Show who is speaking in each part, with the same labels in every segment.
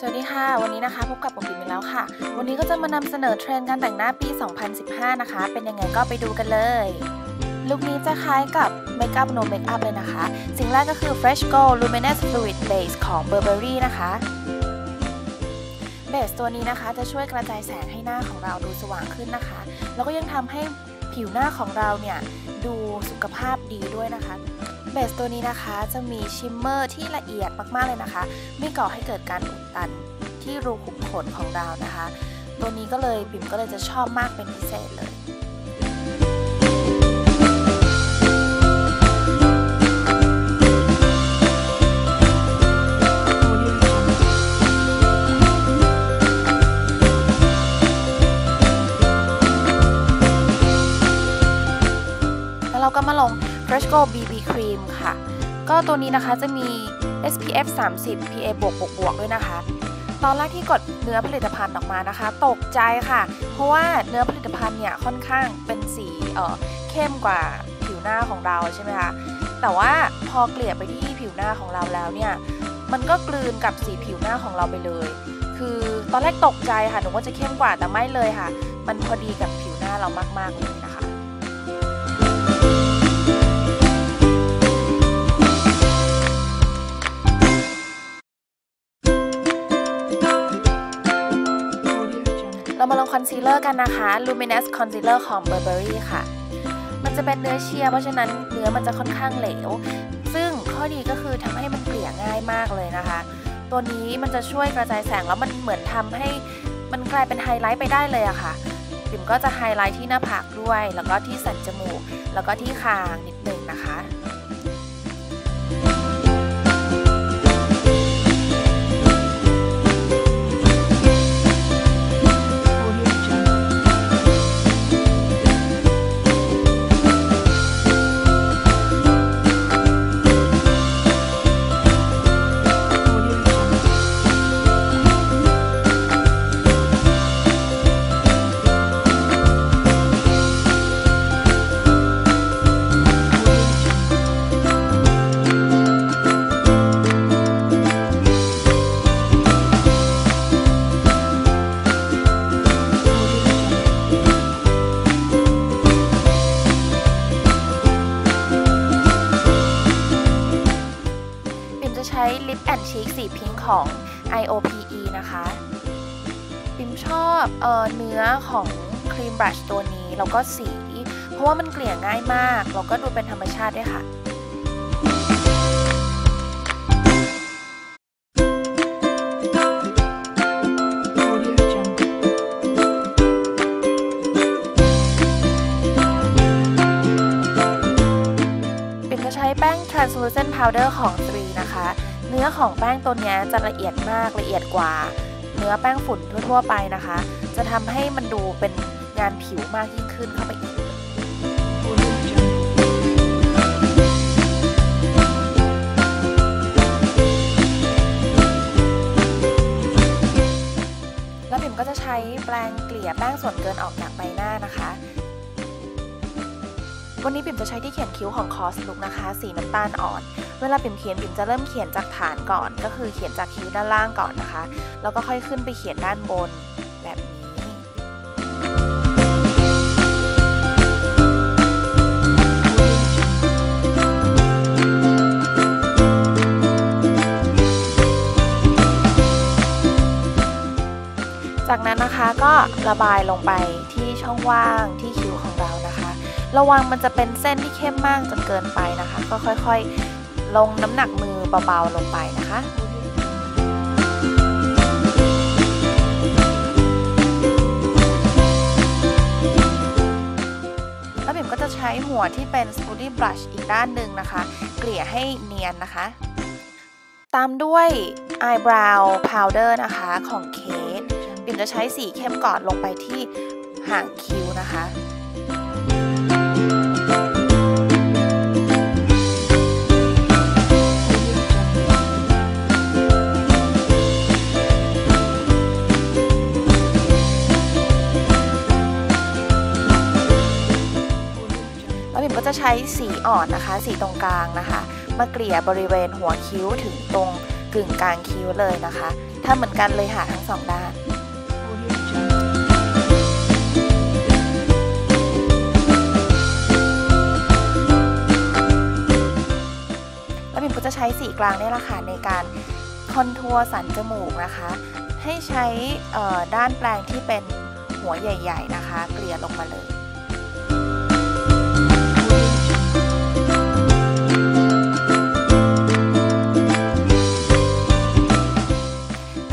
Speaker 1: สวัสดีค่ะ วันนี้นะคะพบกับปกปิ่มอีกแล้วค่ะ วันนี้ก็จะมานำเสนอเทรนด์การแต่งหน้าปี 2015 นะคะ เป็นยังไงก็ไปดูกันเลยลุคนี้จะคล้ายกับ Makeup No Makeup เลยนะคะ สิ่งแรกก็คือ Fresh Gold Luminous Fluid Base ของ Burberry นะคะเบสตัวนี้นะคะจะช่วยกระจายแสงให้หน้าของเราดูสว่างขึ้นนะคะ แล้วก็ยังทำให้ผิวหน้าของเราเนี่ยดูสุขภาพดีด้วยนะคะ เบสตัวนี้นะคะจะมีชิมเมอร์ที่ละเอียดมากๆเลยนะคะ ไม่ก่อให้เกิดการอุดตันที่รูขุมขนของเรานะคะ ตัวนี้ก็เลยปิ่มก็เลยจะชอบมากเป็นพิเศษเลย ตัวนี้นะคะจะมี SPF 30 PA บวกบวกบวกด้วยนะคะ ตอนแรกที่กดเนื้อผลิตภัณฑ์ออกมานะคะ ตกใจค่ะ เพราะว่าเนื้อผลิตภัณฑ์เนี่ยค่อนข้างเป็นสีเอ่อเข้มกว่าผิวหน้าของเราใช่ไหมคะแต่ว่าพอเกลี่ยไปที่ผิวหน้าของเราแล้วเนี่ยมันก็กลืนกับสีผิวหน้าของเราไปเลย คือตอนแรกตกใจค่ะหนูว่าจะเข้มกว่าแต่ไม่เลยค่ะ มันพอดีกับผิวหน้าเรามากๆเลย เรามาลงคอนซีลเลอร์กันนะคะ Luminous Concealer ของ Burberry ค่ะ มันจะเป็นเนื้อเชียร์เพราะฉะนั้นเนื้อมันจะค่อนข้างเหลว ซึ่งข้อดีก็คือทำให้มันเกลี่ยง่ายมากเลยนะคะ ตัวนี้มันจะช่วยกระจายแสงแล้วมันเหมือนทำให้มันกลายเป็นไฮไลท์ไปได้เลยอะค่ะปิ่มก็จะไฮไลท์ที่หน้าผากด้วย แล้วก็ที่สันจมูก แล้วก็ที่คางนิดนึงนะคะ ลิปแอนชีคสีพิงค์ของ IOPE นะคะปิมชอบเออเนื้อของครีมบรัชตัวนี้แล้วก็สี เพราะว่ามันเกลี่ยง่ายมาก แล้วก็ดูเป็นธรรมชาติด้วยค่ะปิมจะใช้แป้ง translucent powder ของ อของแป้งตัวนี้จะละเอียดมากละเอียดกว่า เนื้อแป้งฝุ่นทั่วๆไปนะคะ จะทำให้มันดูเป็นงานผิวมากยิ่งขึ้นเข้าไปอีกแล้วปิ่มก็จะใช้แปรงเกลี่ยแป้งส่วนเกินออกจากใบหน้านะคะ วันนี้ปิ่มจะใช้ที่เขียนคิ้วของคอสลุกนะคะ สีน้ำตาลอ่อน เวลาปิ่มเขียนปิ่มจะเริ่มเขียนจากฐานก่อน ก็คือเขียนจากคิ้วด้านล่างก่อนนะคะ แล้วก็ค่อยขึ้นไปเขียนด้านบนแบบนี้จากนั้นนะคะก็ระบายลงไปที่ช่องว่างที่คิ้วของเรานะคะ ระวังมันจะเป็นเส้นที่เข้มมากจนเกินไปนะคะ ก็ค่อยๆ ลงน้ำหนักมือเบาๆลงไปนะคะแล้วบิ่มก็จะใช้หัวที่เป็น Smoothie Brush อีกด้านหนึ่งนะคะ เกลี่ยให้เนียนนะคะ ตามด้วย Eyebrow Powder นะคะของเคสปิ่มจะใช้สีเข้มก่อนลงไปที่ห่างคิ้วนะคะ แล้วบิ่มก็จะใช้สีอ่อนนะคะ สีตรงกลางนะคะ มาเกลี่ยบริเวณหัวคิ้วถึงตรงกึ่งกลางคิ้วเลยนะคะทำเหมือนกันเลยค่ะทั้งสองด้านแล้วปิ่มก็จะใช้สีกลางนี่แหละค่ะในการคอนทัวร์สันจมูกนะคะ ให้ใช้ด้านแปลงที่เป็นหัวใหญ่ ๆ นะคะ เกลี่ยลงมาเลย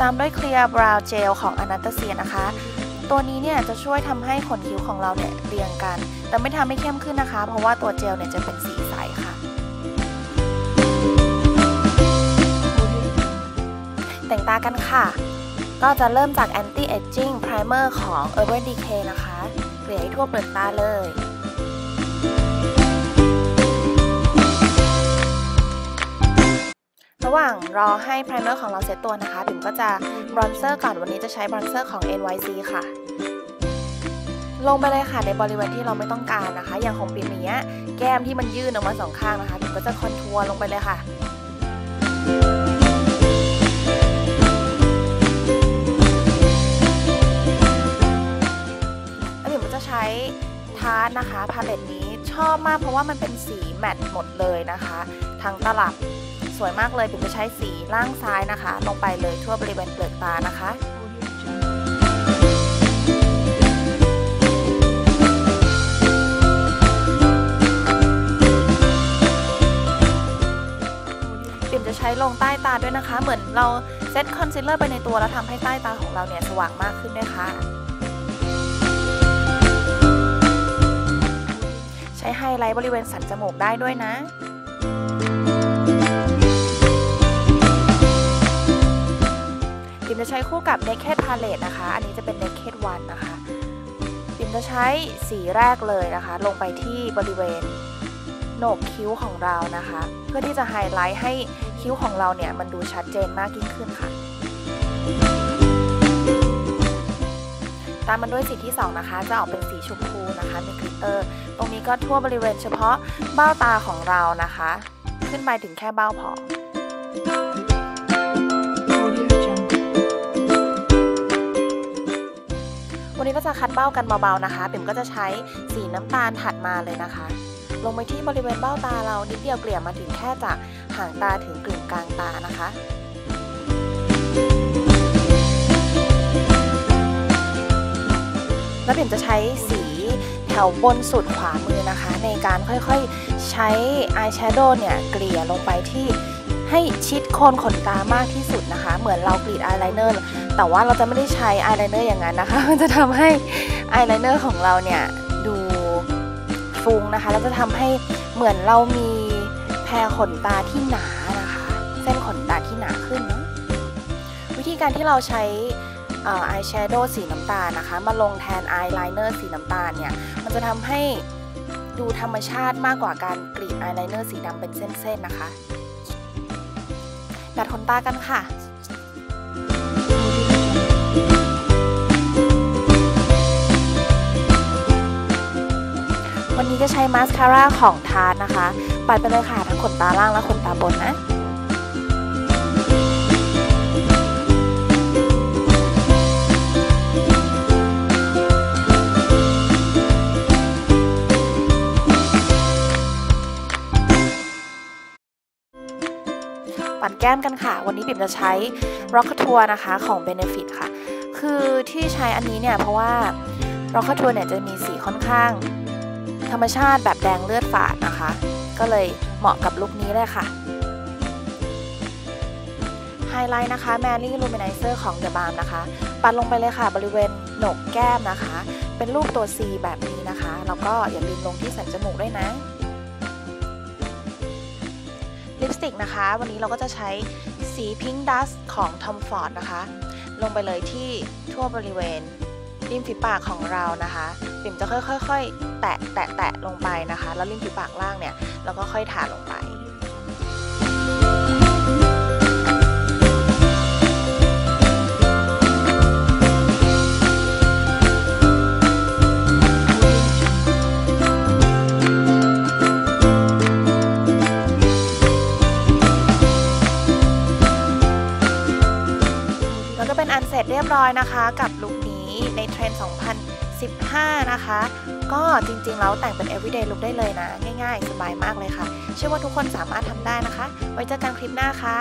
Speaker 1: ามด้วยเคลียร์บราวเจลของอนาตาเซียนะคะ ตัวนี้เนี่ยจะช่วยทำให้ขนคิ้วของเราเนี่ยเรียงกัน แต่ไม่ทำให้เข้มขึ้นนะคะ เพราะว่าตัวเจลเนี่ยจะเป็นสีใสค่ะ แต่งตากันค่ะ ก็จะเริ่มจาก anti aging primer ของ Urban Decay นะคะ เกลี่ยให้ทั่วเปลือกตาเลย ระหว่างรอให้ primer ของเราเซตตัวนะคะปิ่มก็จะบรอนเซอร์ก่อนวันนี้จะใช้บรอนเซอร์ของ NYC ค่ะ ลงไปเลยค่ะในบริเวณที่เราไม่ต้องการนะคะ อย่างของปิ่มอย่างเงี้ยแก้มที่มันยื่นออกมาสองข้างนะคะปิ่มก็จะคอนทัวร์ลงไปเลยค่ะแล้วปิ่มจะใช้ทาร์ตนะคะพาเลตนี้ชอบมากเพราะว่ามันเป็นสีแมตต์หมดเลยนะคะ ทั้งตลับ สวยมากเลยปิ่มจะใช้สีล่างซ้ายนะคะ ลงไปเลยทั่วบริเวณเปลือกตานะคะปิ่มจะใช้ลงใต้ตาด้วยนะคะ เหมือนเราเซตคอนซีลเลอร์ไปในตัวแล้วทำให้ใต้ตาของเราเนี่ยสว่างมากขึ้นด้วยค่ะใช้ไฮไลท์บริเวณสันจมูกได้ด้วยนะ มจะใช้คู่กับ Naked Palette นะคะ อันนี้จะเป็น Naked One นะคะปิมจะใช้สีแรกเลยนะคะ ลงไปที่บริเวณโหนกคิ้วของเรานะคะ เพื่อที่จะไฮไลท์ให้คิ้วของเราเนี่ย มันดูชัดเจนมากยิ่งขึ้นค่ะ ตามมันด้วยสีที่ 2 นะคะ จะออกเป็นสีชมพูนะคะมีกลิตเตอร์ ตรงนี้ก็ทั่วบริเวณเฉพาะเบ้าตาของเรานะคะ ขึ้นไปถึงแค่เบ้าพอ จะคัดเบ้ากันเบาๆนะคะปิ่มก็จะใช้สีน้ำตาลถัดมาเลยนะคะ ลงไปที่บริเวณเบ้าตาเรานิดเดียวเกลี่ยมาถึงแค่จากหางตาถึงกึ่งกลางตานะคะแล้วปิ่มจะใช้สีแถวบนสุดขวามือนะคะ ในการค่อยๆใช้อายแชโดว์เนี่ยเกลี่ยลงไปที่ให้ชิดโคนขนตามากที่สุดนะคะ เหมือนเรากรีดอายไลเนอร์ แต่ว่าเราจะไม่ได้ใช้อายไลเนอร์อย่างนั้นนะคะ มันจะทำให้อายไลเนอร์ของเราเนี่ยดูฟุ้งนะคะ แล้วจะทำให้เหมือนเรามีแพรขนตาที่หนานะคะ เส้นขนตาที่หนาขึ้นเนาะวิธีการที่เราใช้อายแชโดว์สีน้ำตาลนะคะ มาลงแทนอายไลเนอร์สีน้ำตาลเนี่ย มันจะทำให้ดูธรรมชาติมากกว่าการกรีดอายไลเนอร์สีดำเป็นเส้นๆนะคะ ดัดขนตากันค่ะ นี้จะใช้มาสคาร่าของทาร์นะคะ ปัดไปเลยค่ะทั้งขนตาล่างและขนตาบนนะปัดแก้มกันค่ะ วันนี้ปิ่มจะใช้ Rock t o u r นะคะของ Benefit ค่ะ คือที่ใช้อันนี้เนี่ย เพราะว่า Rock t o u r เนี่ยจะมีสีค่อนข้าง ธรรมชาติแบบแดงเลือดฝาดนะคะ ก็เลยเหมาะกับลุคนี้เลยค่ะไฮไลท์นะคะ Mary Luminizer ของ The Balm นะคะ ปัดลงไปเลยค่ะบริเวณโหนกแก้มนะคะ เป็นรูปตัว C แบบนี้นะคะ แล้วก็อย่าลืมลงที่สันจมูกด้วยนะ ลิปสติกนะคะ วันนี้เราก็จะใช้สี Pink Dust ของ Tom Ford นะคะ ลงไปเลยที่ทั่วบริเวณ ริมฝีปากของเรานะคะปิ่มจะค่อยๆ แตะแตะแตะลงไปนะคะ แล้วริมฝีปากล่างเนี่ยเราก็ค่อยทาลงไปเป็นอันเสร็จเรียบร้อยนะคะ กับลุค ในเทรนด์ 2015 นะคะ ก็จริงๆ แล้วแต่งเป็น everyday look ได้เลยนะ ง่ายๆ สบายมากเลยค่ะ เชื่อว่าทุกคนสามารถทำได้นะคะ ไว้เจอกันคลิปหน้าค่ะ